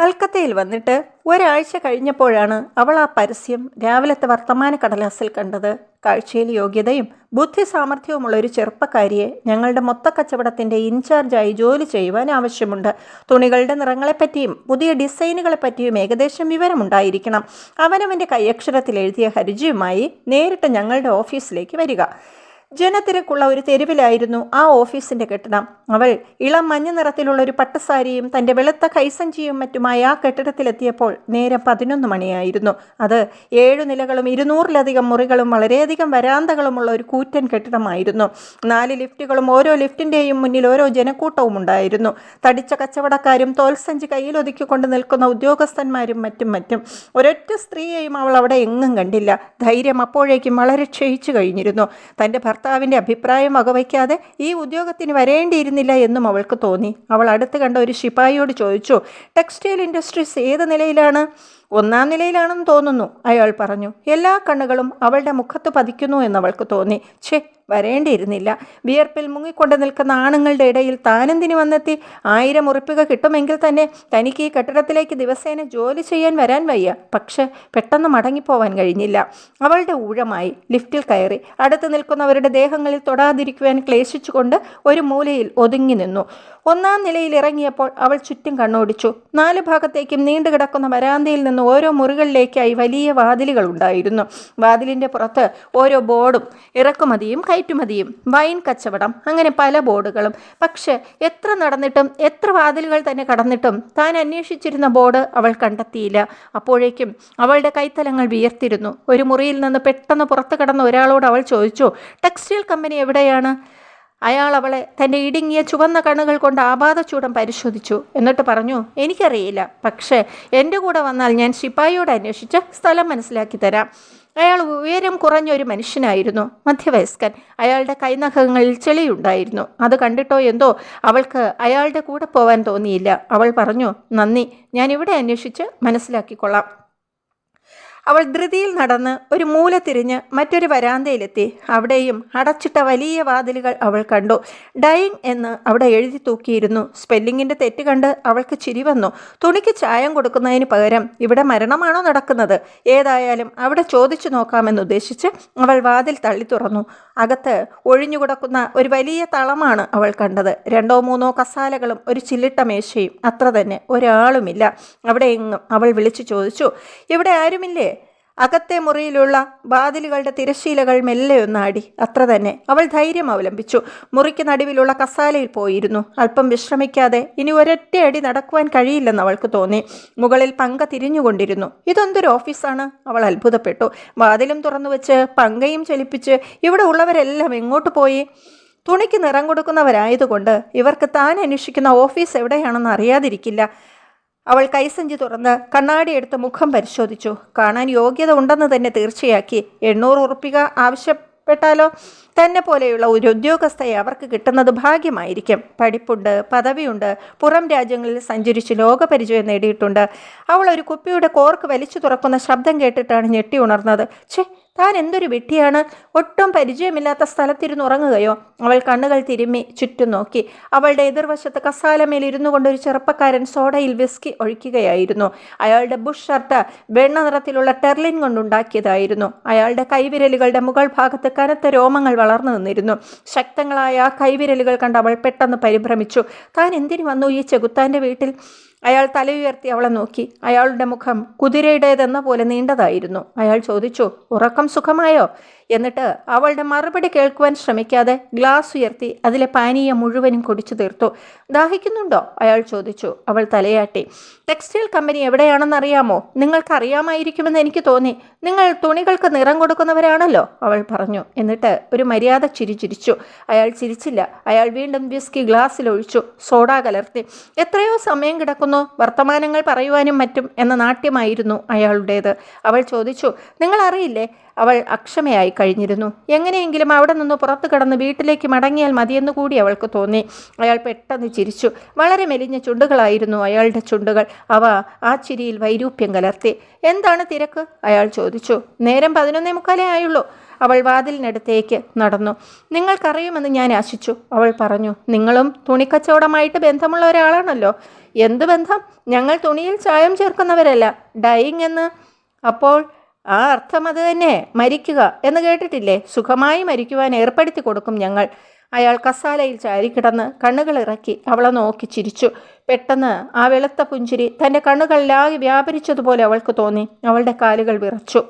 കൽക്കത്തയിൽ വന്നിട്ട് ഒരാഴ്ച കഴിഞ്ഞപ്പോഴാണ് അവൾ ആ പരസ്യം രാവിലത്തെ വർത്തമാന കടലാസിൽ കണ്ടത്. കാഴ്ചയിൽ യോഗ്യതയും ബുദ്ധി സാമർഥ്യവുമുള്ള ഒരു ചെറുപ്പക്കാരിയെ ഞങ്ങളുടെ മൊത്തക്കച്ചവടത്തിന്റെ ഇൻചാർജായി ജോലി ചെയ്യുവാൻ ആവശ്യമുണ്ട്. തുണികളുടെ നിറങ്ങളെപ്പറ്റിയും പുതിയ ഡിസൈനുകളെ പറ്റിയും ഏകദേശം വിവരമുണ്ടായിരിക്കണം. അവനവന്റെ കൈയക്ഷരത്തിൽ എഴുതിയ ഹർജിയുമായി നേരിട്ട് ഞങ്ങളുടെ ഓഫീസിലേക്ക് വരിക. ജനത്തിരക്കുള്ള ഒരു തെരുവിലായിരുന്നു ആ ഓഫീസിന്റെ കെട്ടിടം. അവൾ ഇളം മഞ്ഞ നിറത്തിലുള്ള ഒരു പട്ടസാരിയും തന്റെ വെളുത്ത കൈസഞ്ചിയും മറ്റുമായി ആ കെട്ടിടത്തിലെത്തിയപ്പോൾ നേരം പതിനൊന്ന് മണിയായിരുന്നു. അത് ഏഴു നിലകളും ഇരുന്നൂറിലധികം മുറികളും വളരെയധികം വരാന്തകളുമുള്ള ഒരു കൂറ്റൻ കെട്ടിടമായിരുന്നു. നാല് ലിഫ്റ്റുകളും ഓരോ ലിഫ്റ്റിന്റെയും മുന്നിൽ ഓരോ ജനക്കൂട്ടവും ഉണ്ടായിരുന്നു. തടിച്ച കച്ചവടക്കാരും തോൽസഞ്ചി കയ്യിലൊതുക്കിക്കൊണ്ട് നിൽക്കുന്ന ഉദ്യോഗസ്ഥന്മാരും മറ്റും മറ്റും. ഒരൊറ്റ സ്ത്രീയെയും അവൾ അവിടെ എങ്ങും കണ്ടില്ല. ധൈര്യം അപ്പോഴേക്കും വളരെ ക്ഷയിച്ചു കഴിഞ്ഞിരുന്നു. തന്റെ ഭർത്താവിന്റെ അഭിപ്രായം വകവയ്ക്കാതെ ഈ ഉദ്യോഗത്തിന് വരേണ്ടിയിരുന്നില്ല എന്നും അവൾക്ക് തോന്നി. അവൾ അടുത്ത് കണ്ട ഒരു ശിപായിയോട് ചോദിച്ചു ടെക്സ്റ്റൈൽ ഇൻഡസ്ട്രീസ് ഏത് നിലയിലാണ്? ഒന്നാം നിലയിലാണെന്ന് തോന്നുന്നു അയാൾ പറഞ്ഞു. എല്ലാ കണ്ണുകളും അവളുടെ മുഖത്ത് പതിക്കുന്നു എന്നവൾക്ക് തോന്നി. ഛേ വരേണ്ടിയിരുന്നില്ല. വിയർപ്പിൽ മുങ്ങിക്കൊണ്ട് നിൽക്കുന്ന ആണുങ്ങളുടെ ഇടയിൽ താനെന്തിനു വന്നെത്തി? ആയിരം ഉറുപ്പിക കിട്ടുമെങ്കിൽ തന്നെ തനിക്ക് ഈ കെട്ടിടത്തിലേക്ക് ദിവസേന ജോലി ചെയ്യാൻ വരാൻ വയ്യ. പക്ഷെ പെട്ടെന്ന് മടങ്ങിപ്പോവാൻ കഴിഞ്ഞില്ല. അവളുടെ ഊഴമായി ലിഫ്റ്റിൽ കയറി അടുത്ത് നിൽക്കുന്നവരുടെ ദേഹങ്ങളിൽ തൊടാതിരിക്കുവാൻ ക്ലേശിച്ചുകൊണ്ട് ഒരു മൂലയിൽ ഒതുങ്ങി നിന്നു. ഒന്നാം നിലയിൽ ഇറങ്ങിയപ്പോൾ അവൾ ചുറ്റും കണ്ണോടിച്ചു. നാല് ഭാഗത്തേക്കും നീണ്ടുകിടക്കുന്ന വരാന്തയിൽ നിന്ന് ഓരോ മുറികളിലേക്കായി വലിയ വാതിലുകൾ ഉണ്ടായിരുന്നു. വാതിലിന്റെ പുറത്ത് ഓരോ ബോർഡും ഇറക്കുമതിയും കയറ്റുമതിയും വൈൻ കച്ചവടം അങ്ങനെ പല ബോർഡുകളും. പക്ഷെ എത്ര നടന്നിട്ടും എത്ര വാതിലുകൾ തന്നെ കടന്നിട്ടും താൻ അന്വേഷിച്ചിരുന്ന ബോർഡ് അവൾ കണ്ടെത്തിയില്ല. അപ്പോഴേക്കും അവളുടെ കൈത്തലങ്ങൾ വിയർത്തിരുന്നു. ഒരു മുറിയിൽ നിന്ന് പെട്ടെന്ന് പുറത്തു കടന്ന ഒരാളോട് അവൾ ചോദിച്ചു ടെക്സ്റ്റൈൽ കമ്പനി എവിടെയാണ്? അയാൾ അവളെ തന്റെ ഇടുങ്ങിയ ചുവന്ന കണ്ണുകൾ കൊണ്ട് ആപാതച്ചൂടം പരിശോധിച്ചു. എന്നിട്ട് പറഞ്ഞു എനിക്കറിയില്ല. പക്ഷേ എന്റെ കൂടെ വന്നാൽ ഞാൻ ശിപ്പായിയോട് അന്വേഷിച്ച് സ്ഥലം മനസ്സിലാക്കി തരാം. അയാൾ ഉയരം കുറഞ്ഞ ഒരു മനുഷ്യനായിരുന്നു മധ്യവയസ്കൻ. അയാളുടെ കൈനഖങ്ങളിൽ ചെളിയുണ്ടായിരുന്നു. അത് കണ്ടിട്ടോ എന്തോ? അവൾക്ക് അയാളുടെ കൂടെ പോവാൻ തോന്നിയില്ല. അവൾ പറഞ്ഞു നന്ദി. ഞാൻ ഇവിടെ അന്വേഷിച്ച് മനസ്സിലാക്കിക്കൊള്ളാം. അവൾ ധൃതിയിൽ നടന്ന് ഒരു മൂല തിരിഞ്ഞ് മറ്റൊരു വരാന്തയിലെത്തി. അവിടെയും അടച്ചിട്ട വലിയ വാതിലുകൾ അവൾ കണ്ടു. ഡൈങ് എന്ന് അവിടെ എഴുതി തൂക്കിയിരുന്നു. സ്പെല്ലിങ്ങിന്റെ തെറ്റ് കണ്ട് അവൾക്ക് ചിരി വന്നു. തുണിക്ക് ചായം കൊടുക്കുന്നതിന് പകരം ഇവിടെ മരണമാണോ നടക്കുന്നത്? ഏതായാലും അവിടെ ചോദിച്ചു നോക്കാമെന്ന് ഉദ്ദേശിച്ച് അവൾ വാതിൽ തള്ളി തുറന്നു. അകത്ത് ഒഴിഞ്ഞുകിടക്കുന്ന ഒരു വലിയ തളമാണ് അവൾ കണ്ടത്. രണ്ടോ മൂന്നോ കസാലകളും ഒരു ചില്ലിട്ട മേശയും. അത്ര തന്നെ. ഒരാളുമില്ല. അവിടെ എങ്ങും അവൾ വിളിച്ചു ചോദിച്ചു. ഇവിടെ ആരുമില്ലേ? അകത്തെ മുറിയിലുള്ള വാതിലുകളുടെ തിരശീലകൾ മെല്ലെ ഒന്നാടി. അത്ര തന്നെ. അവൾ ധൈര്യം അവലംബിച്ചു. മുറിക്ക് നടുവിലുള്ള കസാലയിൽ പോയിരുന്നു. അല്പം വിശ്രമിക്കാതെ ഇനി ഒരൊറ്റ അടി നടക്കുവാൻ കഴിയില്ലെന്ന് അവൾക്ക് തോന്നി. മുകളിൽ പങ്ക തിരിഞ്ഞുകൊണ്ടിരുന്നു. ഇതെന്തൊരു ഓഫീസാണ്? അവൾ അത്ഭുതപ്പെട്ടു. വാതിലും തുറന്നു വെച്ച് പങ്കയും ചലിപ്പിച്ച് ഇവിടെ ഉള്ളവരെല്ലാം എങ്ങോട്ട് പോയി? തുണിക്ക് നിറം കൊടുക്കുന്നവരായതുകൊണ്ട് ഇവർക്ക് താൻ അന്വേഷിക്കുന്ന ഓഫീസ് എവിടെയാണെന്ന് അറിയാതിരിക്കില്ല. അവൾ കൈസഞ്ചി തുറന്ന് കണ്ണാടി എടുത്ത് മുഖം പരിശോധിച്ചു. കാണാൻ യോഗ്യത ഉണ്ടെന്ന് തന്നെ തീർച്ചയാക്കി. എണ്ണൂറ് ഉറുപ്പിക ആവശ്യപ്പെട്ടാലോ? തന്നെ പോലെയുള്ള ഒരു ഉദ്യോഗസ്ഥയെ അവർക്ക് കിട്ടുന്നത് ഭാഗ്യമായിരിക്കും. പഠിപ്പുണ്ട് പദവിയുണ്ട് പുറം രാജ്യങ്ങളിൽ സഞ്ചരിച്ച് ലോകപരിചയം നേടിയിട്ടുണ്ട്. അവൾ ഒരു കുപ്പിയുടെ കോർക്ക് വലിച്ചു തുറക്കുന്ന ശബ്ദം കേട്ടിട്ടാണ് ഞെട്ടി ഉണർന്നത്. ഛേ താൻ എന്തൊരു വിട്ടിയാണ് ഒട്ടും പരിചയമില്ലാത്ത സ്ഥലത്തിരുന്ന് ഉറങ്ങുകയോ? അവൾ കണ്ണുകൾ തിരുമ്മി ചുറ്റും നോക്കി. അവളുടെ എതിർവശത്ത് കസാലമേൽ ഇരുന്നു കൊണ്ടൊരു ചെറുപ്പക്കാരൻ സോഡയിൽ വിസ്കി ഒഴിക്കുകയായിരുന്നു. അയാളുടെ ബുഷ് ഷർട്ട് വെണ്ണ നിറത്തിലുള്ള ടെർലിൻ കൊണ്ടുണ്ടാക്കിയതായിരുന്നു. അയാളുടെ കൈവിരലുകളുടെ മുകൾ ഭാഗത്ത് കനത്ത രോമങ്ങൾ വളർന്നു നിന്നിരുന്നു. ശക്തങ്ങളായ കൈവിരലുകൾ കണ്ട് അവൾ പെട്ടെന്ന് പരിഭ്രമിച്ചു. താൻ എന്തിനു വന്നു ഈ ചെകുത്താന്റെ വീട്ടിൽ? അയാൾ തലയുയർത്തി അവളെ നോക്കി. അയാളുടെ മുഖം കുതിരയുടേതെന്ന പോലെ നീണ്ടതായിരുന്നു. അയാൾ ചോദിച്ചു ഉറക്കം സുഖമായോ? എന്നിട്ട് അവളുടെ മറുപടി കേൾക്കുവാൻ ശ്രമിക്കാതെ ഗ്ലാസ് ഉയർത്തി അതിലെ പാനീയം മുഴുവനും കുടിച്ചു തീർത്തു. ദാഹിക്കുന്നുണ്ടോ? അയാൾ ചോദിച്ചു. അവൾ തലയാട്ടി. ടെക്സ്റ്റൈൽ കമ്പനി എവിടെയാണെന്നറിയാമോ? നിങ്ങൾക്ക് അറിയാമായിരിക്കുമെന്ന് എനിക്ക് തോന്നി. നിങ്ങൾ തുണികൾക്ക് നിറം കൊടുക്കുന്നവരാണല്ലോ അവൾ പറഞ്ഞു. എന്നിട്ട് ഒരു മര്യാദ ചിരി ചിരിച്ചു. അയാൾ ചിരിച്ചില്ല. അയാൾ വീണ്ടും വിസ്കി ഗ്ലാസ്സിൽ ഒഴിച്ചു. സോഡ കലർത്തി. എത്രയോ സമയം കിടക്കുന്നു. വർത്തമാനങ്ങൾ പറയുവാനും മറ്റും എന്ന നാട്യമായിരുന്നു അയാളുടേത്. അവൾ ചോദിച്ചു. നിങ്ങൾ അറിയില്ലേ അവൾ അക്ഷമയായി കഴിഞ്ഞിരുന്നു. എങ്ങനെയെങ്കിലും അവിടെ നിന്ന് പുറത്തു കടന്ന് വീട്ടിലേക്ക് മടങ്ങിയാൽ മതിയെന്ന് കൂടി അവൾക്ക് തോന്നി. അയാൾ പെട്ടെന്ന് ചിരിച്ചു. വളരെ മെലിഞ്ഞ ചുണ്ടുകളായിരുന്നു അയാളുടെ ചുണ്ടുകൾ. അവ ആ ചിരിയിൽ വൈരൂപ്യം കലർത്തി. എന്താണ് തിരക്ക്? അയാൾ ചോദിച്ചു. നേരം പതിനൊന്നേ മുക്കാലേ ആയുള്ളൂ. അവൾ വാതിലിനടുത്തേക്ക് നടന്നു. നിങ്ങൾക്കറിയുമെന്ന് ഞാൻ ആശിച്ചു. അവൾ പറഞ്ഞു. നിങ്ങളും തുണിക്കച്ചവടമായിട്ട് ബന്ധമുള്ള ഒരാളാണല്ലോ. എന്ത് ബന്ധം? ഞങ്ങൾ തുണിയിൽ ചായം ചേർക്കുന്നവരല്ല. ഡൈയിങ് എന്ന് അപ്പോൾ ആ അർത്ഥം അത് തന്നെ. മരിക്കുക എന്ന് കേട്ടിട്ടില്ലേ? സുഖമായി മരിക്കുവാൻ ഏർപ്പെടുത്തി കൊടുക്കും ഞങ്ങൾ. അയാൾ കസാലയിൽ ചാരിക്കിടന്ന് കണ്ണുകൾ ഇറക്കി അവളെ നോക്കി ചിരിച്ചു. പെട്ടെന്ന് ആ വെളുത്ത പുഞ്ചിരി തന്റെ കണ്ണുകളിലാകെ വ്യാപരിച്ചതുപോലെ അവൾക്ക് തോന്നി. അവളുടെ കാലുകൾ വിറച്ചു.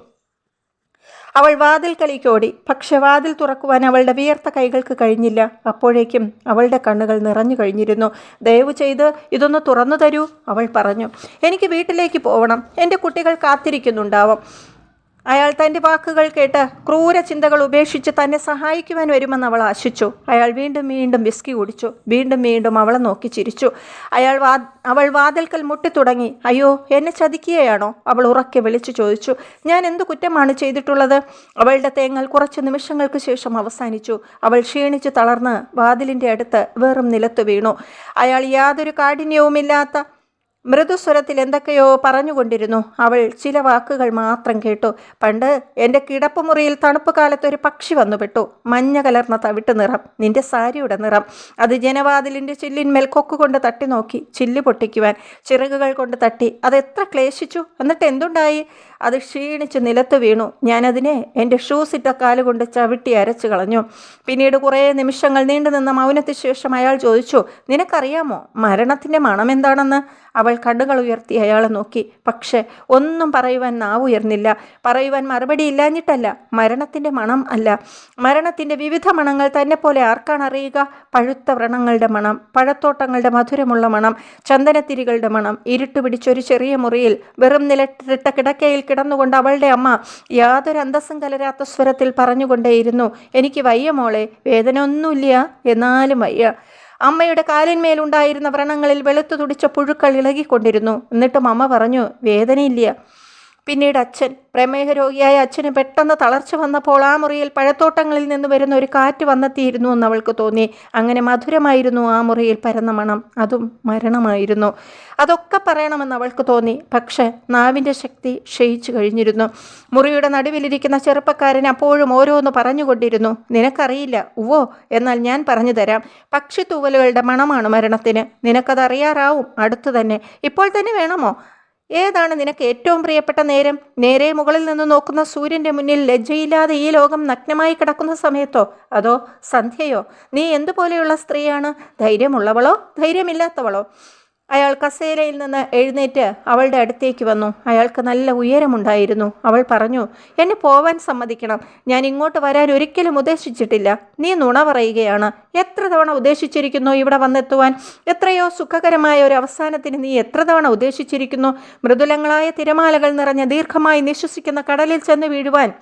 അവൾ വാതിൽ ഓടി. പക്ഷെ വാതിൽ തുറക്കുവാൻ അവളുടെ വിയർത്ത കൈകൾക്ക് കഴിഞ്ഞില്ല. അപ്പോഴേക്കും അവളുടെ കണ്ണുകൾ നിറഞ്ഞു കഴിഞ്ഞിരുന്നു. ദയവ് ചെയ്ത് ഇതൊന്ന് തുറന്നു തരൂ അവൾ പറഞ്ഞു. എനിക്ക് വീട്ടിലേക്ക് പോകണം എന്റെ കുട്ടികൾ കാത്തിരിക്കുന്നുണ്ടാവും. അയാൾ തന്റെ വാക്കുകൾ കേട്ട് ക്രൂര ചിന്തകൾ ഉപേക്ഷിച്ച് തന്നെ സഹായിക്കുവാൻ വരുമെന്ന് അവൾ ആശിച്ചു. അയാൾ വീണ്ടും വീണ്ടും വിസ്കി കുടിച്ചു. വീണ്ടും വീണ്ടും അവളെ നോക്കി ചിരിച്ചു. അയാൾ വാ അവൾ വാതിൽക്കൽ മുട്ടിത്തുടങ്ങി. അയ്യോ എന്നെ ചതിക്കുകയാണോ? അവൾ ഉറക്കെ വിളിച്ചു ചോദിച്ചു. ഞാൻ എന്തു കുറ്റമാണ് ചെയ്തിട്ടുള്ളത്? അവളുടെ തേങ്ങൽ കുറച്ച് നിമിഷങ്ങൾക്ക് ശേഷം അവസാനിച്ചു. അവൾ ക്ഷീണിച്ച് തളർന്ന് വാതിലിന്റെ അടുത്ത് വെറും നിലത്തു വീണു. അയാൾ യാതൊരു കാഠിന്യവുമില്ലാത്ത മൃദുസ്വരത്തിൽ എന്തൊക്കെയോ പറഞ്ഞുകൊണ്ടിരുന്നു. അവൾ ചില വാക്കുകൾ മാത്രം കേട്ടു. പണ്ട് എന്റെ കിടപ്പുമുറിയിൽ തണുപ്പ് കാലത്ത് ഒരു പക്ഷി വന്നുപെട്ടു മഞ്ഞ കലർന്ന തവിട്ട് നിറം. നിന്റെ സാരിയുടെ നിറം. അത് ജനവാതിലിന്റെ ചില്ലിന്മേൽ കൊക്കുകൊണ്ട് തട്ടി നോക്കി. ചില്ല് പൊട്ടിക്കുവാൻ ചിറകുകൾ കൊണ്ട് തട്ടി. അത് എത്ര ക്ലേശിച്ചു. എന്നിട്ട് എന്തുണ്ടായി? അത് ക്ഷീണിച്ച് നിലത്ത് വീണു. ഞാനതിനെ എന്റെ ഷൂസിട്ട കാലുകൊണ്ട് ചവിട്ടി അരച്ചു കളഞ്ഞു. പിന്നീട് കുറേ നിമിഷങ്ങൾ നീണ്ടുനിന്ന മൗനത്തിന് ശേഷം അയാൾ ചോദിച്ചു നിനക്കറിയാമോ? മരണത്തിന്റെ മണം എന്താണെന്ന്? അവൾ കണ്ണുകൾ ഉയർത്തി അയാളെ നോക്കി. പക്ഷെ ഒന്നും പറയുവാൻ നാവ് ഉയർന്നില്ല. പറയുവാൻ മറുപടി ഇല്ലാഞ്ഞിട്ടല്ല മരണത്തിന്റെ മണം അല്ല. മരണത്തിന്റെ വിവിധ മണങ്ങൾ തന്നെ പോലെ ആർക്കാണ് അറിയുക? പഴുത്ത വ്രണങ്ങളുടെ മണം പഴത്തോട്ടങ്ങളുടെ മധുരമുള്ള മണം ചന്ദനത്തിരികളുടെ മണം ഇരുട്ട് പിടിച്ചൊരു ചെറിയ മുറിയിൽ വെറും നിലട്ടിട്ട കിടക്കയിൽ കിടന്നുകൊണ്ട് അവളുടെ അമ്മ യാതൊരു അന്തസ്സും കലരാത്ത സ്വരത്തിൽ പറഞ്ഞുകൊണ്ടേയിരുന്നു. എനിക്ക് വയ്യ മോളെ വേദന ഒന്നുമില്ല എന്നാലും വയ്യ. അമ്മയുടെ കാലിന്മേലുണ്ടായിരുന്ന വ്രണങ്ങളിൽ വെളുത്തു തുടിച്ച പുഴുക്കൾ ഇളകിക്കൊണ്ടിരുന്നു. എന്നിട്ടും അമ്മ പറഞ്ഞു വേദനയില്ല. പിന്നീട് അച്ഛൻ. പ്രമേഹ രോഗിയായ അച്ഛന് പെട്ടെന്ന് തളർച്ച വന്നപ്പോൾ ആ മുറിയിൽ പഴത്തോട്ടങ്ങളിൽ നിന്ന് വരുന്ന ഒരു കാറ്റ് വന്നെത്തിയിരുന്നു എന്ന് അവൾക്ക് തോന്നി. അങ്ങനെ മധുരമായിരുന്നു ആ മുറിയിൽ പരന്ന മണം. അതും മരണമായിരുന്നു. അതൊക്കെ പറയണമെന്ന് അവൾക്ക് തോന്നി. പക്ഷേ നാവിന്റെ ശക്തി ക്ഷയിച്ചു കഴിഞ്ഞിരുന്നു. മുറിയുടെ നടുവിലിരിക്കുന്ന ചെറുപ്പക്കാരൻ അപ്പോഴും ഓരോന്ന് പറഞ്ഞുകൊണ്ടിരുന്നു. നിനക്കറിയില്ല ഉവോ എന്നാൽ ഞാൻ പറഞ്ഞു തരാം. പക്ഷിത്തൂവലുകളുടെ മണമാണ് മരണത്തിന്. നിനക്കതറിയാറാവും അടുത്തു തന്നെ. ഇപ്പോൾ തന്നെ വേണമോ? ഏതാണ് നിനക്ക് ഏറ്റവും പ്രിയപ്പെട്ട നേരം? നേരെ മുകളിൽ നിന്ന് നോക്കുന്ന സൂര്യന്റെ മുന്നിൽ ലജ്ജയില്ലാതെ ഈ ലോകം നഗ്നമായി കിടക്കുന്ന സമയത്തോ? അതോ സന്ധ്യയോ? നീ എന്തുപോലെയുള്ള സ്ത്രീയാണ്? ധൈര്യമുള്ളവളോ? ധൈര്യമില്ലാത്തവളോ? അയാൾ കസേരയിൽ നിന്ന് എഴുന്നേറ്റ് അവളുടെ അടുത്തേക്ക് വന്നു. അയാൾക്ക് നല്ല ഉയരമുണ്ടായിരുന്നു. അവൾ പറഞ്ഞു എന്നെ പോവാൻ സമ്മതിക്കണം. ഞാൻ ഇങ്ങോട്ട് വരാൻ ഒരിക്കലും ഉദ്ദേശിച്ചിട്ടില്ല. നീ നുണ പറയുകയാണ്. എത്ര തവണ ഉദ്ദേശിച്ചിരിക്കുന്നു ഇവിടെ വന്നെത്തുവാൻ? എത്രയോ സുഖകരമായ ഒരു അവസാനത്തിന് നീ എത്ര തവണ ഉദ്ദേശിച്ചിരിക്കുന്നു? മൃദുലങ്ങളായ തിരമാലകൾ നിറഞ്ഞ ദീർഘമായി നിശ്വസിക്കുന്ന കടലിൽ ചെന്ന് വീഴുവാൻ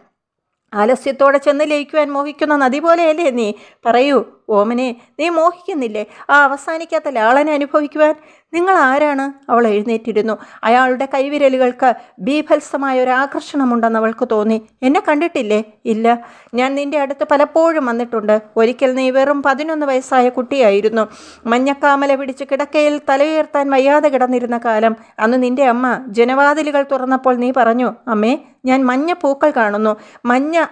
ആലസ്യത്തോടെ ചെന്ന് ലയിക്കുവാൻ മോഹിക്കുന്ന നദി പോലെയല്ലേ നീ? പറയൂ ഓമനെ നീ മോഹിക്കുന്നില്ലേ? ആ അവസാനിക്കാത്ത ലാളനെ അനുഭവിക്കുവാൻ? നിങ്ങൾ ആരാണ് അവൾ എഴുന്നേറ്റിരുന്നു. അയാളുടെ കൈവിരലുകൾക്ക് ബീഭത്സമായ ഒരു ആകർഷണമുണ്ടെന്ന് അവൾക്ക് തോന്നി. എന്നെ കണ്ടിട്ടില്ലേ? ഇല്ല. ഞാൻ നിന്റെ അടുത്ത് പലപ്പോഴും വന്നിട്ടുണ്ട്. ഒരിക്കൽ നീ വെറും പതിനൊന്ന് വയസ്സായ കുട്ടിയായിരുന്നു. മഞ്ഞക്കാമല പിടിച്ച് കിടക്കയിൽ തലയുയർത്താൻ വയ്യാതെ കിടന്നിരുന്ന കാലം. അന്ന് നിന്റെ അമ്മ ജനവാതിലുകൾ തുറന്നപ്പോൾ നീ പറഞ്ഞു അമ്മേ ഞാൻ മഞ്ഞ പൂക്കൾ കാണുന്നു. മഞ്ഞ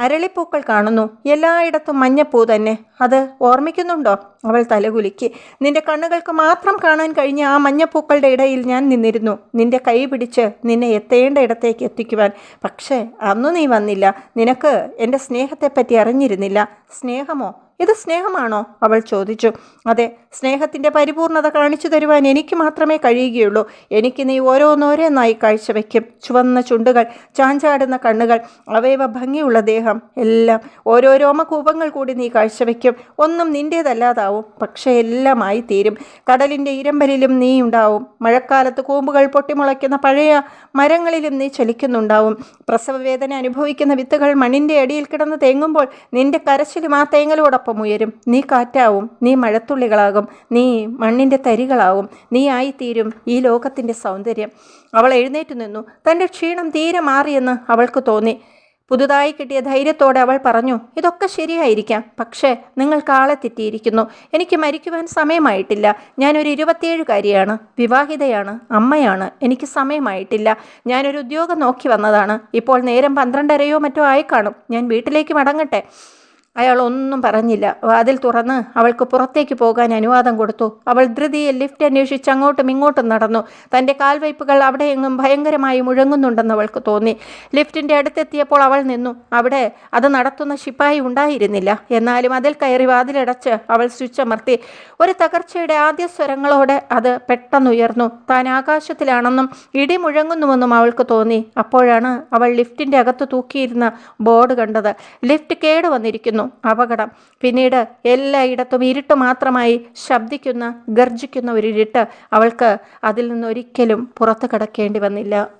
അരളിപ്പൂക്കൾ കാണുന്നു. എല്ലായിടത്തും മഞ്ഞപ്പൂ തന്നെ. അത് ഓർമ്മിക്കുന്നുണ്ടോ? അവൾ തലകുലുക്കി. നിന്റെ കണ്ണുകൾക്ക് മാത്രം കാണാൻ കഴിഞ്ഞ ആ മഞ്ഞപ്പൂക്കളുടെ ഇടയിൽ ഞാൻ നിന്നിരുന്നു. നിന്റെ കൈ പിടിച്ച് നിന്നെ എത്തേണ്ട ഇടത്തേക്ക് എത്തിക്കുവാൻ. പക്ഷേ അന്നു നീ വന്നില്ല. നിനക്ക് എന്റെ സ്നേഹത്തെപ്പറ്റി അറിഞ്ഞിരുന്നില്ല. സ്നേഹമോ? ഇത് സ്നേഹമാണോ? അവൾ ചോദിച്ചു. അതെ സ്നേഹത്തിന്റെ പരിപൂർണത കാണിച്ചു തരുവാൻ എനിക്ക് മാത്രമേ കഴിയുകയുള്ളൂ. എനിക്ക് നീ ഓരോന്നോരോന്നായി കാഴ്ചവെക്കും ചുവന്ന ചുണ്ടുകൾ ചാഞ്ചാടുന്ന കണ്ണുകൾ അവയവ ഭംഗിയുള്ള ദേഹം എല്ലാം. ഓരോ രോമകൂപങ്ങൾ കൂടി നീ കാഴ്ചവെക്കും ഒന്നും നിന്റേതല്ലാതാവും പക്ഷേ എല്ലാമായി തീരും. കടലിന്റെ ഇരമ്പലിലും നീ ഉണ്ടാവും മഴക്കാലത്ത് കൂമ്പുകൾ പൊട്ടിമുളയ്ക്കുന്ന പഴയ മരങ്ങളിലും നീ ചലിക്കുന്നുണ്ടാവും. പ്രസവവേദന അനുഭവിക്കുന്ന വിത്തുകൾ മണ്ണിന്റെ അടിയിൽ കിടന്ന് തേങ്ങുമ്പോൾ നിന്റെ കരച്ചിലും ആ തേങ്ങലോടൊപ്പം ഉയരും നീ കാറ്റാവും നീ മഴത്തുള്ളികളാകും നീ മണ്ണിന്റെ തരികളാവും നീ ആയിത്തീരും ഈ ലോകത്തിന്റെ സൗന്ദര്യം. അവൾ എഴുന്നേറ്റ് നിന്നു. തന്റെ ക്ഷീണം തീരെ മാറിയെന്ന് അവൾക്ക് തോന്നി. പുതുതായി കിട്ടിയ ധൈര്യത്തോടെ അവൾ പറഞ്ഞു ഇതൊക്കെ ശരിയായിരിക്കാം. പക്ഷേ നിങ്ങൾ ആളെ തെറ്റിയിരിക്കുന്നു. എനിക്ക് മരിക്കുവാൻ സമയമായിട്ടില്ല. ഞാനൊരു ഇരുപത്തിയേഴുകാരിയാണ് വിവാഹിതയാണ് അമ്മയാണ്. എനിക്ക് സമയമായിട്ടില്ല. ഞാനൊരു ഉദ്യോഗം നോക്കി വന്നതാണ്. ഇപ്പോൾ നേരം പന്ത്രണ്ടരയോ മറ്റോ ആയി കാണും ഞാൻ വീട്ടിലേക്ക് മടങ്ങട്ടെ. അയാൾ ഒന്നും പറഞ്ഞില്ല. വാതിൽ തുറന്ന് അവൾക്ക് പുറത്തേക്ക് പോകാൻ അനുവാദം കൊടുത്തു. അവൾ ധൃതിയിൽ ലിഫ്റ്റ് അന്വേഷിച്ച് അങ്ങോട്ടും ഇങ്ങോട്ടും നടന്നു. തന്റെ കാൽവയ്പ്പുകൾ അവിടെയെങ്ങും ഭയങ്കരമായി മുഴങ്ങുന്നുണ്ടെന്ന് അവൾക്ക് തോന്നി. ലിഫ്റ്റിന്റെ അടുത്തെത്തിയപ്പോൾ അവൾ നിന്നു. അവിടെ അത് നടത്തുന്ന ശിപ്പായി ഉണ്ടായിരുന്നില്ല. എന്നാലും അതിൽ കയറി വാതിലടച്ച് അവൾ സ്വിച്ച് അമർത്തി. ഒരു തകർച്ചയുടെ ആദ്യ സ്വരങ്ങളോടെ അത് പെട്ടെന്നുയർന്നു. താൻ ആകാശത്തിലാണെന്നും ഇടി മുഴങ്ങുന്നുവെന്നും അവൾക്ക് തോന്നി. അപ്പോഴാണ് അവൾ ലിഫ്റ്റിന്റെ അകത്ത് തൂക്കിയിരുന്ന ബോർഡ് കണ്ടത്. ലിഫ്റ്റ് കേടുവന്നിരിക്കുന്നു. അപകടം. പിന്നീട് എല്ലായിടത്തും ഇരുട്ട് മാത്രമായി ശബ്ദിക്കുന്ന ഗർജിക്കുന്ന ഒരു ഇരുട്ട് അവൾക്ക് അതിൽ നിന്നൊരിക്കലും പുറത്തു കടക്കേണ്ടി വന്നില്ല.